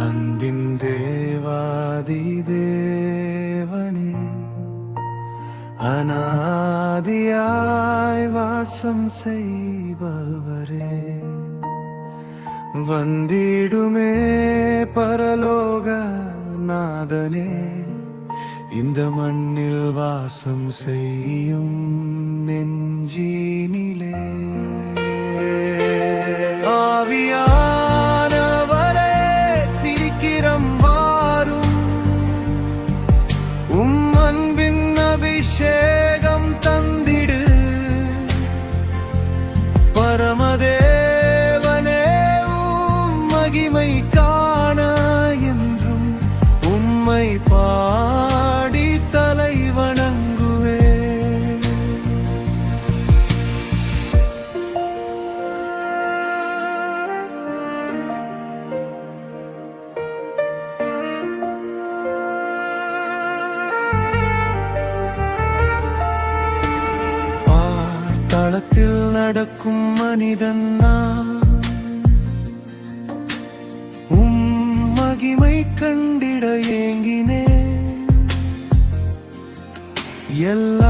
அன்பின் தேவாதி தேவனே அநாதியாய் வாசம் செய்பவரே வந்திடுமே பரலோக நாதனே இந்த மண்ணில் வாசம் செய்யும் நின் உம்மை பாடி தலை வணங்குவே. தளத்தில் நடக்கும் மனிதன் நான். y